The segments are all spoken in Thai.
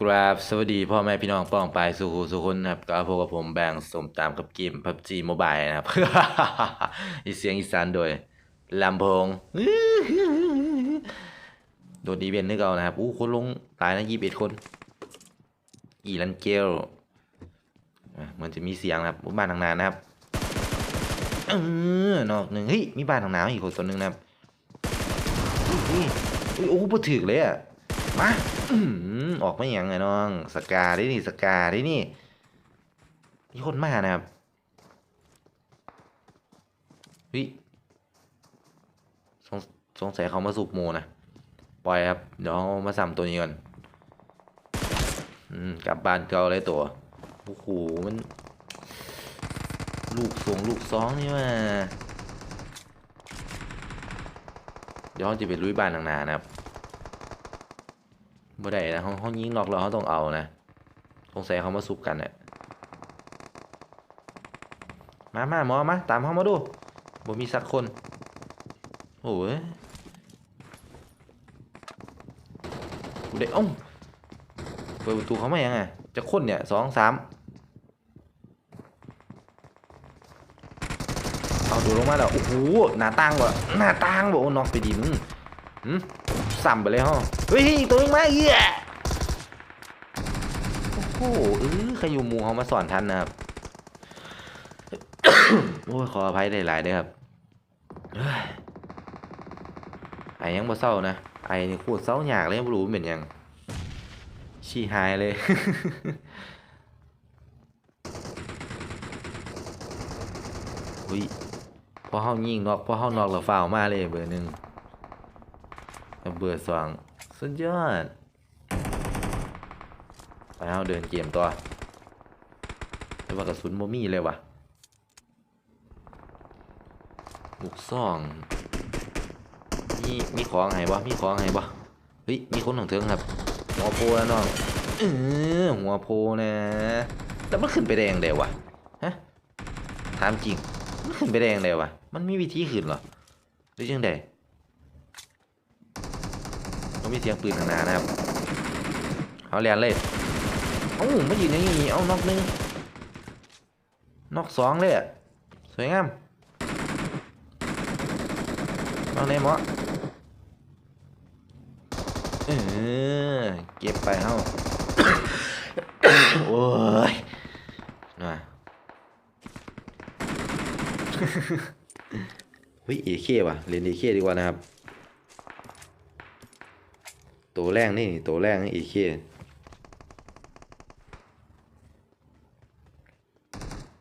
กราบสวัสดีพ่อแม่พี่น้องป้องปายสุขุสุคนนะครับก็พบกับผมแบงสมตามกับเกม PUBG Mobile นะครับ อีเสียงอีสานโดยลำโพงโดดดีเวนนึกเอานะครับอู้คนลงตายนะยี่สิบเอ็ดคน อีลันเกลเหมันจะมีเสียงนะครับบ้านทางนานนะครับเออนอกหนึ่งเฮ้ยมีบ้านทางน้ำอีกคนตัวหนึ่งนะครับอุ้ยอุ้ยโอ้โหถึกเลยอะมา ออหือออกมาอย่างไงน้อง สกาได้นี่สกาได้นี่มีคนมานะครับเฮ้ยสงสงสัยเขามาสูบโมนะ ปล่อยครับ เดี๋ยวเอามาซ้ำตัวนี้ก่อนอืมกลับบ้านเก่าเลยตัวโอ้โหมัน ลูกสองลูกสองนี่มาเดี๋ยวเราจะไปลุยบ้านทางนานะครับ บ่ได้นะเขาเขายิงนอกแล้วเขาต้องเอานะสงสัยเขามาสุบกันเนี่ยมามาหมอมาตามเขามาดูบ่มีสักคนโอ้ยกูได้อ้าเปิดประตูเขาไมายังไงจะคนเนี่ยสองสามเอาดูลงมาแล้วโอ้โหหน้าตั้งวะหน้าตั้งบ่โอ้นอกไปดิมึง หืมไปเลยฮะเฮ้ยตัวนี้มาเหี้ยโอ้โหเออใครอยู่หมูเขามาสอนทันนะครับโอ้ยขออภัยหลายๆเด้อครับไอ้ยังบ่เศร้านะไอ้นี่โคตรเศร้าอยากเลยบ่รู้มันเป็นยังชี้หายเลยอุ้ยพอเฮายิงนอกพอเฮานอกแล้วฟาวมาเลยเบอร์หนึ่ง แล้วเบอร์สองสุดยอดไปเฮาเดินเกมต่อแต่ว่ากระสุนบ่มีเลยว่ะลูกซองมีมีของให้บ่มีของให้บ่เฮ้ยมีคนของเทิงครับ หัวโพแล้วน้องเออหัวโพนะแล้วมันขึ้นไปแดงเดียววะฮะถามจริงมันขึ้นไปแดงเดียววะมันมีวิธีขึ้นเหรอหรือยังไง ต้องมีเสียงปืนข้างหน้านะครับเอาเรียนเลยเอ้าไม่ยืนอย่างนี้เอานอกหนึงนอกสองเลยอะสวยงามเอาไหนหมอเออเก็บไปเฮาโอ้ยน่ะเฮ้ยเอเคว่ะเรียนเอเคดีกว่านะครับ ตัวแรกนี่ตัวแรกนี่เอเค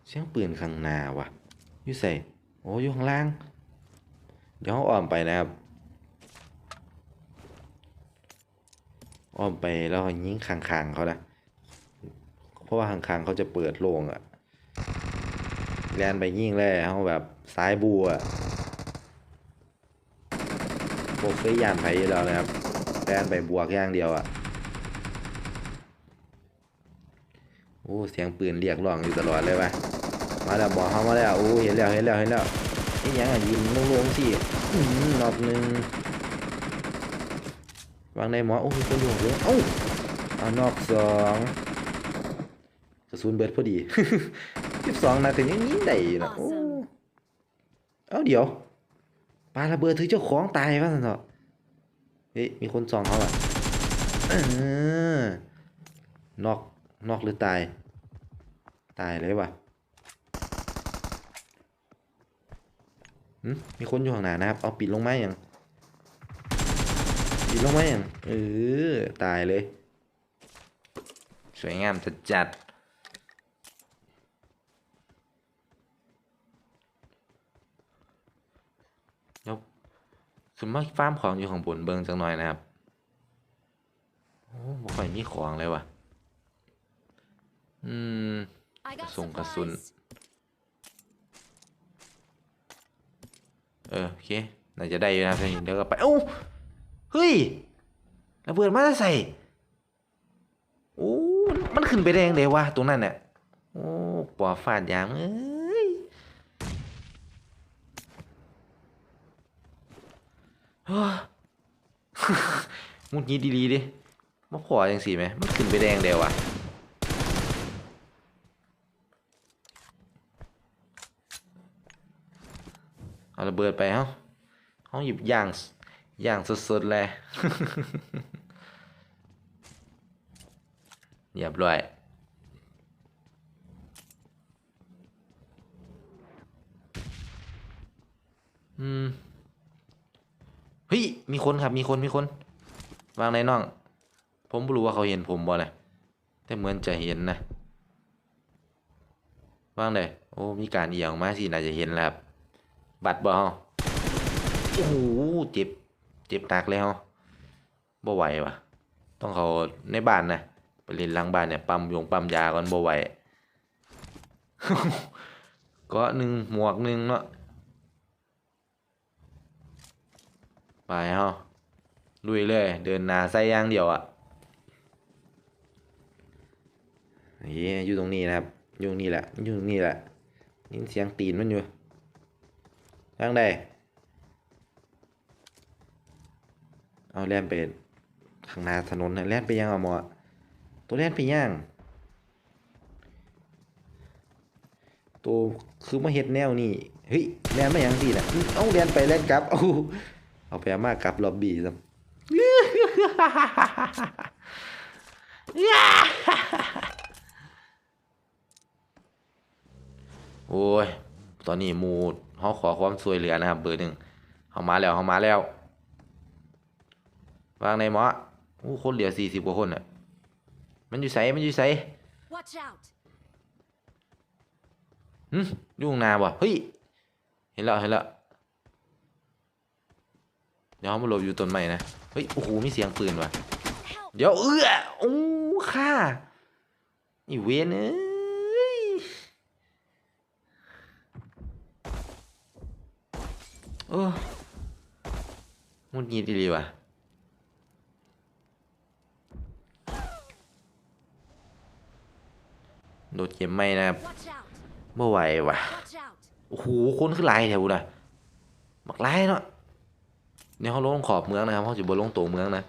เสียงปืนข้างหน้าวะอยู่ใส่โอ้อยู่ข้างล่าง เดี๋ยวเขาอ้อมไปนะครับอ้อมไปแล้วยิงคางๆเขานะ เพราะว่าคางๆเขาจะเปิดโล่งอะแลนไปยิงเลยเขาแบบซ้ายบูอะพวกเคยยานไผอยู่แล้วนะครับ แลนไปบวกอย่างเดียวอะโอ้ เสียงปืนเรียกร้องอยู่ตลอดเลยว่ะมาแล้วบอกเขามาแล้ว โอ้ เห็นแล้ว เห็นแล้ว เห็นแล้วนี่ยังอะยิงลงๆสิอืมรอบหนึ่งวางในหมอ โอ้ยคนอยู่เยอะเอ้าเอานอกสองกระสุนเบิดพอดีสิบสองนาทีนี้ยิงได้นะโอ้ เอ้าเดี๋ยวปาระเบิดถือเจ้าของตายว่าสันเถอะ ฮ้ย มีคนส่องเขาอะนอกนอกหรือตาย ตายเลยว่ะมีคนอยู่ข้างหน้านะครับ เอาปิดลงไหมยังปิดลงไหมยังเออตายเลย สวยงามจัดจัด สมมติฟาร์มของอยู่ข้างบนเบิงจังหน่อยนะครับ โอ้บ่ค่อยมีของเลยว่ะ อืม I got Kasung kasun. supplies. เออโอเค น่าจะได้อยู่นะครับเดี๋ยวก็ไป เอ้า เฮ้ยระเบิดมาใส่ โอ้ มันขึ้นไปแดงเลยวะตรงนั้นเนี่ยโอ้ปอฟาดยางเอ้ย โอ้ มุดงี้ดีๆดิมาพอจังสีไหมมันขึ้นไปแดงเดียวอะเอาระเบิดไปเฮาเฮาหยิบย่างย่างสดๆเลยเรียบร้อยอืม เฮ้ยมีคนครับมีคนมีคน วางในน้อง ผมไม่รู้ว่าเขาเห็นผมบ่นะแต่เหมือนจะเห็นนะวางเลยโอ้มีการเอียงมาสิน่าจะเห็นแล้วครับบัตรบ่ฮาโอ้โหเจ็บเจ็บหนักเลยฮาบ่ไหววะต้องเขาในบ้านนะไปเล่นหลังบ้านเนี่ยปั๊มยงปั๊มยาก่อนบ่ไหวก็หนึ่งหมวกหนึ่งเนาะ ไปเฮาลุยเลย เดินหนาใส่ย่างเดียวอะ่ะนี่อยู่ตรงนี้นะครับ อยู่ตรงนี้แหละ อยู่ตรงนี้แหละยินเสียงตีนมันอยู่ทางใดเอาแล่นไปข้างหน้าถนนนะแล่นไปยังเอาหมอตัวแล่นไปยังตัวคือมาเฮ็ดแนวนี่เฮ้ยแล่นมายังสินะอื้อเอาแล่นไปแล่นกลับเอา เอาไปเอามากลับล็อบบี้ซ้ำโอ้ย ตอนนี้หมูเขาขอความช่วยเหลือนะครับ เบอร์หนึ่งเขามาแล้วเขามาแล้ววางในหมอโอ้คนเหลือสี่สิบกว่าคนอะ มันอยู่ไสมันอยู่ไส Watch out! หึอยุ่ข้างหนาบ่เฮ้ย เห็นแล้วเห็นแล้ว เดี๋ยวเขามาหลบอยู่ต้นไม้นะ เฮ้ย โอ้โห มีเสียงปืนว่ะ Help! เดี๋ยวเอื้อโอ้ค่าอีเวนเอ้ยโอ้มุดหงิดอีหลีว่ะโดดเก็บไม่นะครับ Watch out! เมื่อไหวว่ะ Watch out! โอ้โห คนขึ้นหลายแถวนะบักหลายเนาะ เนี่ยเขาลงขอบเมืองนะครับเขาจะบนลงตัวเมืองนะ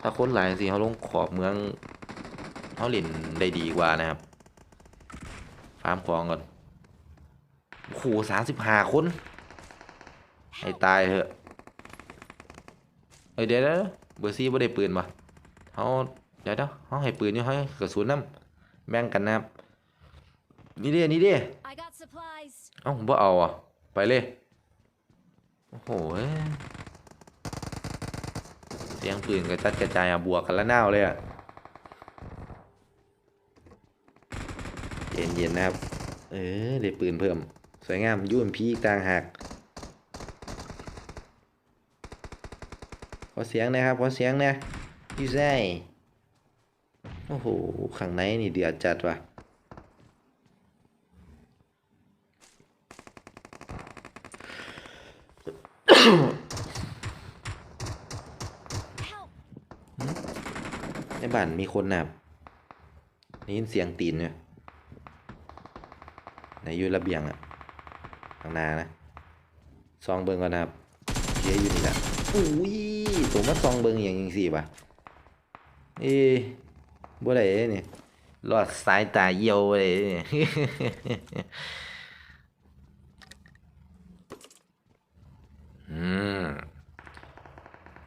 ถ้าคนหลายสิเขาลงขอบเมืองเขาเล่นได้ดีกว่านะครับฟาร์มของก่อนโอ้โหสามสิบห้าคนให้ตายเถอะเอ้ยเดี๋ยวนะเบอร์ซี่ไม่ได้ปืนปะเขาเดี๋ยวเดี๋ยวเขาให้ปืนอยู่ให้กระสุนน้ำแบ่งกันนะครับนี่เด้นี่เด้ I got supplies. เอ้าบ่เอาอะ ไปเลย โอ้โห เสียงปืนกระจัดกระจายอะบวกกันละนาวเลยอะเย็นเย็นๆนะครับ เออได้ปืนเพิ่ม สวยงามยุ่นพีกต่างหากขอเสียงนะครับขอเสียงนะอยู่ไส้โอ้โหข้างในนี่เดือดจัดว่ะ ในบ้านมีคนนับได้ยินเสียงตีนเนี่ยไหนอยู่ระเบียงอะข้างหน้านะซองเบิงก่อนนะครับเชียอยู่นี่แหละอุ้ยตัวมาซองเบิงอย่างยิงสี่ป่ะเอ้บ่ได้เนี่รอดสายตาเยี่ยวเลยนี่อืม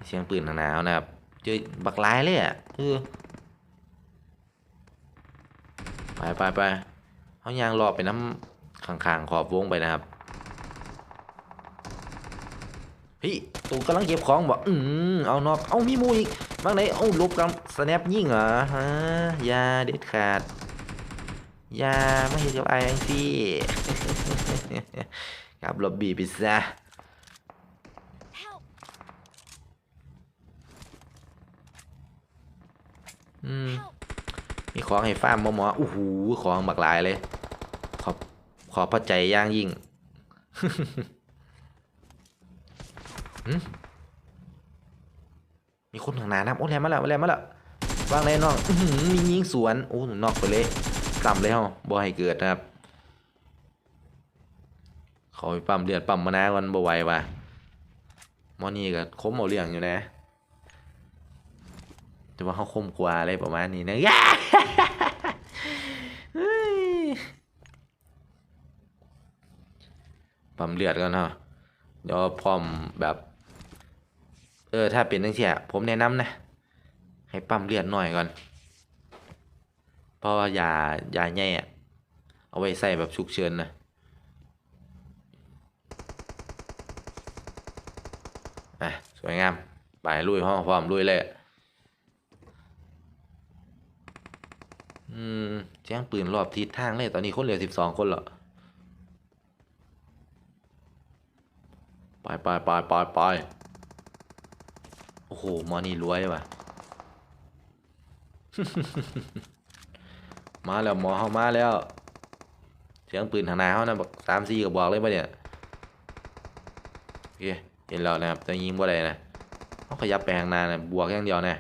เสียงปืนทางหนาวนะครับ เจอบักหลายเลยอะเออ ไปไปไปเขายางรอไปน้ำข้างๆขอบวงไปนะครับเฮ้ยตูกำลังเก็บของบอกอืมเอานอกเอามีมูอีกบางไหนเอาลบกับสแนปยิงเหรอฮะยาเด็ดขาดยาไม่เห็นกับไอ้ยังสิกับล็อบบี้พิซซ่า Help! อืม Help! มี ของให้ฟ้ามหมอหมออู้หูของบักหลายเลย ขอบขอบพระใจย่างยิ่งมีคนข้างหน้านะโอ้แลนมาแล้วแลนมาแล้ววางเลยน้องมียิงสวน โอ้หนอกไปเลยต่ำเลยเฮาบ่ให้เกิดนะครับเขาไปปั๊มเลือดปั๊มมานาก่อนบ่ไหวว่ะมอนี่ก็คมเอาเรื่องอยู่นะ แต่รือว่าเขาคมกว่าอะไรประมาณนี้นะปั๊มเลือดก่อนเนาะเดี๋ยวพร้อมแบบ เออ ถ้าเป็นตั้งเสียผมแนะนำนะ ให้ปั๊มเลือดหน่อยก่อน เพราะว่ายายาแย่เอาไว้ใส่แบบฉุกเฉินนะอะ สวยงาม ไปลุยห้องพร้อมลุยเลย อืมเสียงปืนรอบทิศทางเลยตอนนี้คนเหลือสิบสองคนเหรอไปไปไปไปไปโอ้โหมอนี่รวยว่ะ มาแล้วหมอเขามาแล้ว เสียงปืนทางนาเขานะบอกสามสี่กระบอกเลยปะเนี่ยโอเคเห็นแล้วนะครับแต่ยิงบ่ได้นะเขาขยับไปข้างหน้านะบวกอย่างเดียวนะ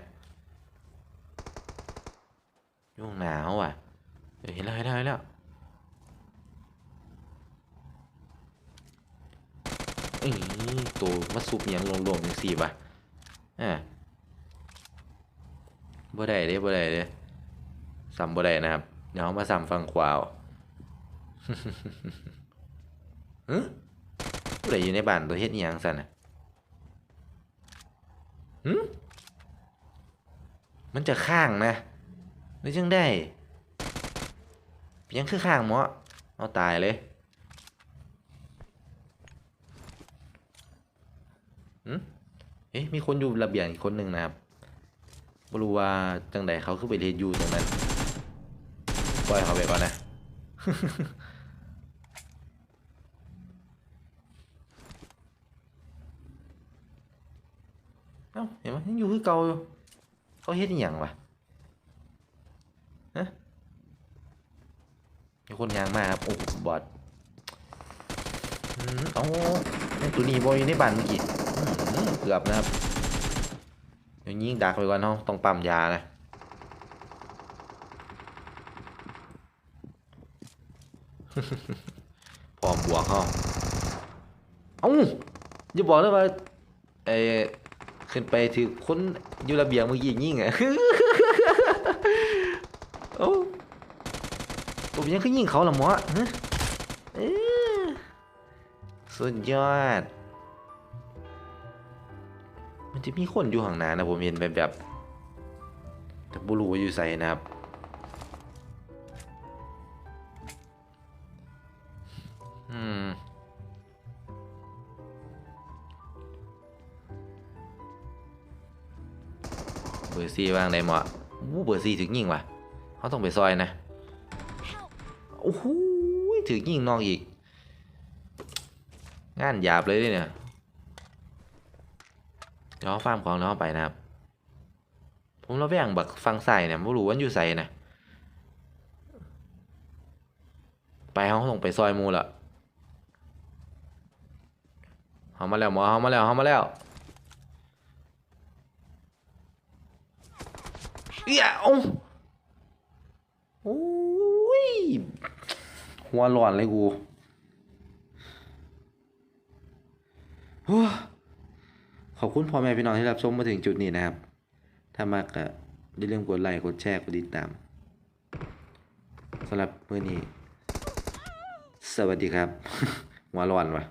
ยุ่งหนาวอะเห็นแล้วเห็นแล้วเห็นแล้วอือตัวมาซุบหยังลงๆจังสี่ป่ะอ่าบ่ได้เด้บ่ได้เด้ซ้ำบ่ได้นะครับ เดี๋ยวเอามาซ้ำฟังขวาวฮึผู้ใดอยู่ในบ้านตัวเฮ็ดอีหยังสั่นน่ะหึมันจะข้างนะ หรือจังได้เพียงคือข้างหมอเอาตายเลยหึเอ๊ะมีคนอยู่ระเบียงอีกคนหนึ่งนะครับไม่รู้ว่าจังใดเขาคือไปเรียนอยู่ตรงนั้นปล่อยเขาไปก่อนนะเอ้าเห็นไหมยังอยู่คือเก่าอยู่เขาเฮ็ดอย่างวะ ฮะคนยางมากครับโอ้บอดอืมเอ้าไอ้ตัวนี้บอยในบ้านเมื่อกี้เกือบนะครับเดี๋ยวยิงดักไปก่อนเนาะต้องปั๊มยานะพร้อมบวกเขาเอ้าอย่าบอกนะว่าไอ้ขึ้นไปถือคนอยู่ระเบียงเมื่อกี้ยิงอะ โอ้ผมยังคือยิงเขาละหมอฮะเอ้อสุดยอด มันจะมีคนอยู่ข้างน้านะผมเห็นแบบแบบแต่บุรู้อยู่ใส่นะครับ อืมเบอร์ซี่ว่างได้หมอวู้เบอร์ซี่ถึงยิงว่ะ เขาต้องไปซอยนะ โอ้โหถึงยิงนอกอีก งานหยาบเลยเนี่ยเดี๋ยวเอาฟาร์มของเราไปนะครับ ผมเราแบ่งบักฟังใส่เนี่ยไม่รู้ว่าอยู่ใส่นะ ไปเขาต้องไปซอยมูละเขามาแล้วหมอเขามาแล้วเขามาแล้วเอ้ย โอ้ยหัวร้อนเลยกูขอบคุณพ่อแม่พี่น้องที่รับชมมาถึงจุดนี้นะครับ ถ้ามากก็อย่าลืมกดไลค์กดแชร์กดติดตามสำหรับมื้อนี้ สวัสดีครับหัวร้อนวะ